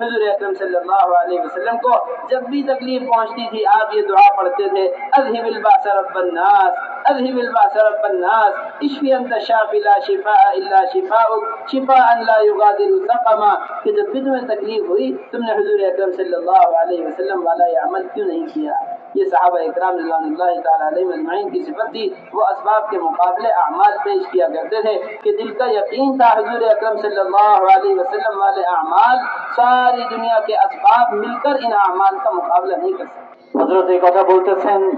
حضور اکرم صلی اللہ علیہ وسلم کو جب بھی تکلیف پہنچتی تھی، آپ یہ دعا پڑھتے تھے اذہب الباس رب الناس اذہب الباس رب الناس، اشفی انت شافی لا شفاء الا شفاء شفاء لا یغادر سقما۔ کہ جب بھی تمہیں تکلیف ہوئی، تم نے حضور اکرم صلی اللہ علیہ وسلم والا یہ عمل کیوں نہیں کیا؟ یہ صحابہ اکرام رضوان اللہ تعالیٰ علیہ مجمعین کی صفت تھی، وہ اسباب کے مقابلے اعمال پیش کیا کرتے تھے کہ دل کا یقین تھا حضور اکرم صلی اللہ علیہ وسلم والے اعمال، ساری دنیا کے اسباب مل کر ان اعمال کا مقابلہ نہیں کر سکتے۔ حضرت কথা বলতেছেন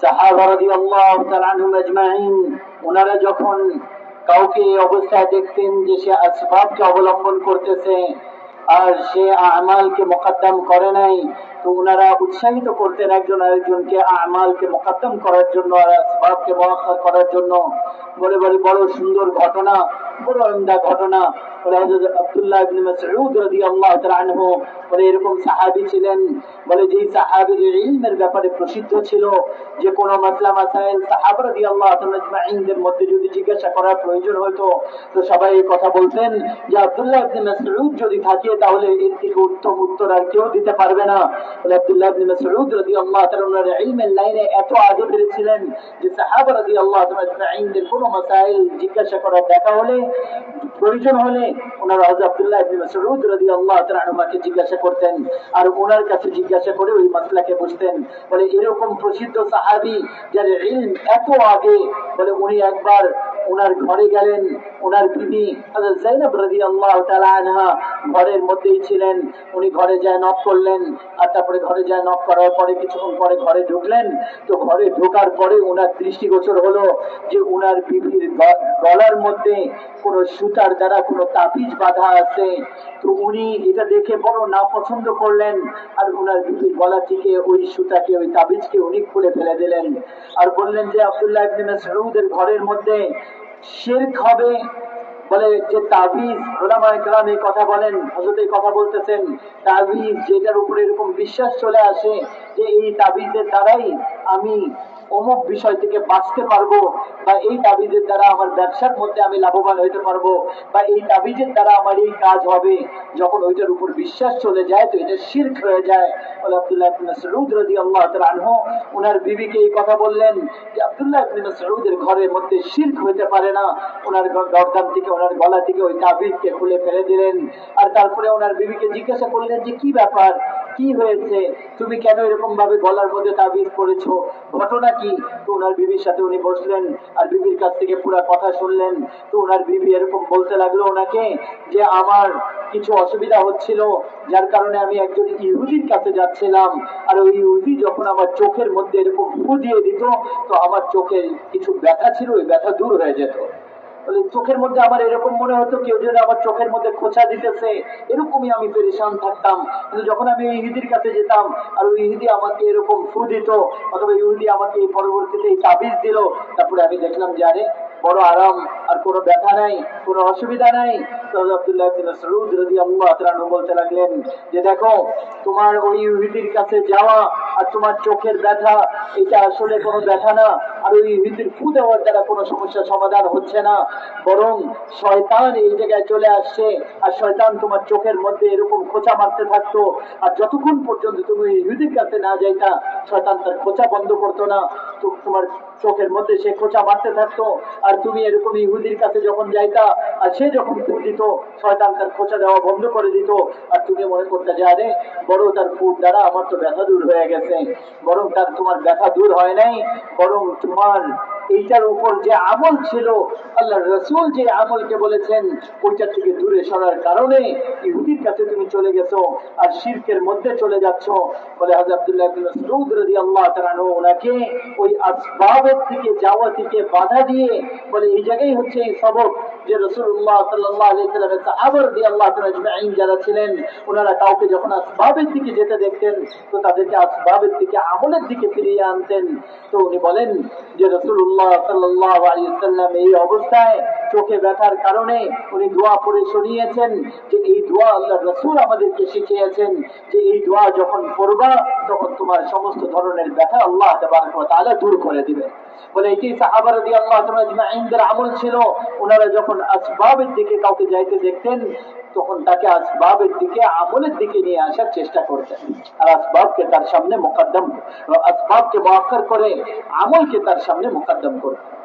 সাহাবা রাদিয়াল্লাহু তাআলা আনহুম আজমাইন ওনারা যখন কাউকে এই অবস্থায় দেখতেন যে সে আসবাবকে অবলম্বন করতেছে আর সে আমালকে মোকদ্দম করে নাই তো ওনারা উৎসাহিত করতেন একজন আরেকজনকে, আমালকে মোকদ্দম করার জন্য আর আসবাবকে মোয়াক্ষর করার জন্য। বলে বলে, বড় সুন্দর ঘটনা, বড় আমদা ঘটনা। বলে আব্দুল্লাহ ইবনে মাসউদ রাদিয়াল্লাহু তাআলা বলে, এরকম সাহাবী ছিলেন। বলে, যেই সাহাবীর ইলমের ব্যাপারে প্রসিদ্ধ ছিল, যে কোন মাসলা মাসাইল সাহাবা রাদিয়াল্লাহু তাআলা মধ্যে যদি জিজ্ঞাসা প্রয়োজন হতো, তো সবাই এই কথা বলতেন যে, আব্দুল্লাহ ইবনে মাসউদ যদি থাকে, তাহলে এর থেকে উত্তম উত্তর আর কেউ দিতে পারবে না। জিজ্ঞাসা প্রয়োজন হলে জিজ্ঞাসা করতেন আর ওনার কাছে জিজ্ঞাসা করে ওই মাসলাকে বুঝতেন। বলে এরকম প্রসিদ্ধ সাহাবী যার এত আগে, বলে উনি একবার ওনার ঘরে গেলেন, ওনার হযরত যায়েনব রাদিয়াল্লাহু তাআলা আনহা ঘরের মধ্যেই ছিলেন। উনি ঘরে যায় নক করলেন আর তারপরে ঘরে যায় নক করার পরে কিছুক্ষণ পরে ঘরে ঢুকলেন। তো ঘরে ঢোকার পরে ওনার দৃষ্টিগোচর হলো যে ওনার বিবির গলার মধ্যে কোনো সুতার দ্বারা কোনো তাবিজ বাঁধা আছে। তো উনি এটা দেখে বড় না পছন্দ করলেন আর ওনার বিবির গলা থেকে ওই সুতাকে, ওই তাবিজকে উনি খুলে ফেলে দিলেন। আর বললেন যে আব্দুল্লাহ ইবনে মাসউদের ঘরের মধ্যে শিরক হবে বলে যে তাবিজ ওলামায়ে কেরাম এই কথা বলেন, হযরত এই কথা বলতেছেন। তাবিজ যেটার উপরে এরকম বিশ্বাস চলে আসে যে এই তাবিজের দ্বারাই আমি অমুক বিষয় থেকে বাঁচতে পারব বা এই তাবিজের দ্বারা আমার ব্যবসার মধ্যে আমি লাভবান হইতে পারব বা এই তাবিজের দ্বারা আমার এই কাজ হবে। যখন ওইটার উপর বিশ্বাস চলে যায়, তো এটা শিরক হয়ে যায়। বলে আব্দুল্লাহ ইবনে মাসউদ রাদিয়াল্লাহু তাআলা আনহু ওনার বিবিকে এই কথা বললেন যে আব্দুল্লাহ ইবনে মাসউদের ঘরের মধ্যে শিরক হইতে পারে না। ওনার গ- গর্দান থেকে ওনার গলা থেকে ওই তাবিজকে খুলে ফেলে দিলেন। আর তারপরে ওনার বিবিকে জিজ্ঞাসা করলেন যে, কি ব্যাপার? কি হয়েছে? তুমি কেন এরকম ভাবে গলার মধ্যে তাবিজ পড়েছো ঘটনা কি? তো ওনার বিবির সাথে উনি বসলেন আর বিবির কাছ থেকে পুরো কথা শুনলেন। তো ওনার বিবি এরকম বলতে লাগল ওনাকে যে, আমার কিছু অসুবিধা হচ্ছিল, যার কারণে আমি একজন ইহুদির কাছে যাচ্ছিলাম। আর ওই ইহুদি যখন আমার চোখের মধ্যে এরকম ফু দিয়ে দিত, তো আমার চোখে কিছু ব্যথা ছিল, ওই ব্যথা দূর হয়ে যেত। চোখের মধ্যে আমার এরকম মনে হতো কেউ যেন আমার চোখের মধ্যে খোঁচা দিতেছে। এরকমই আমি পেরেশান থাকতাম। কিন্তু যখন আমি ওই ইহুদির কাছে যেতাম, আর ওই ইহুদি আমাকে এরকম ফু দিত, অথবা ইহুদি আমাকে এই পরবর্তীতে এই তাবিজ দিল, তারপরে আমি দেখলাম যে, আরে, বড় আরাম, আর কোনো ব্যথা নাই, কোনো অসুবিধা নাই। বলতে লাগলেন যে, দেখো, তোমার ওই ইহুদির কাছে যাওয়া আর তোমার চোখের ব্যথা, এটা আসলে কোনো ব্যথা না। আর ওই ইহুদির ফু দেওয়ার দ্বারা কোনো সমস্যার সমাধান হচ্ছে না। বরং শয়তান এই জায়গায় চলে আসছে, আর শয়তান তোমার চোখের মধ্যে এরকম খোঁচা মারতে থাকতো, আর যতক্ষণ পর্যন্ত তুমি ইহুদির কাছে না যাইতা, শয়তান তার খোঁচা বন্ধ করতো না। তো তোমার চোখের মধ্যে সে খোঁচা মারতে থাকতো, আর তুমি এরকম ইহুদির কাছে যখন যাইতা, আর সে যখন ফু দিত, শয়তান তার খোঁচা দেওয়া বন্ধ করে দিত, আর তুমি মনে করতে যে, আরে, বড় তার ফুট দ্বারা আমার তো ব্যথা দূর হয়ে গেছে। বরং তার তোমার ব্যথা দূর হয় নাই, বরং তোমার এইটার উপর যে আমল ছিল আল্লাহ রসুল যে আমলকে বলেছেন ওইটার থেকে দূরে সরার কারণে ইহুদির কাছে তুমি চলে গেছো আর শিরকের মধ্যে চলে যাচ্ছ। বলে হাজর আব্দুল্লাহ তাআলা ওনাকে ওই আসবাবের থেকে যাওয়া থেকে বাধা দিয়ে বলে, এই জায়গায় হচ্ছে এই সবক যে রাসূলুল্লাহ সাল্লাল্লাহু আলাইহি সাল্লামের সাহাবা রাদিয়াল্লাহু তাআলা আজমাইন যারা ছিলেন, ওনারা কাউকে যখন আসবাবের দিকে যেতে দেখতেন, তো তাদেরকে আসবাবের দিকে আমলের দিকে ফিরিয়ে আনতেন। তো উনি বলেন যে রাসূলুল্লাহ সাল্লাহ আলী সাল্লাম এই অবস্থায় চোখে ব্যথার কারণে উনি দোয়া পড়ে শোনিয়েছেন যে এই দোয়া আল্লাহ রসুল আমাদেরকে শিখিয়েছেন যে এই দোয়া যখন পড়বা, তখন তোমার সমস্ত ধরনের ব্যথা আল্লাহ তাআলা দূর করে দিবে। বলে এটি সাহাবা রাদিয়াল্লাহু তাআলা আজমাইনদের আমল ছিল। ওনারা যখন আসবাবের দিকে কাউকে যাইতে দেখতেন, তখন তাকে আসবাবের দিকে, আমলের দিকে নিয়ে আসার চেষ্টা করতেন। আর আসবাবকে তার সামনে মোকদ্দম, আসবাবকে মোয়াক্কর করে আমলকে তার সামনে মোকদ্দম করতেন।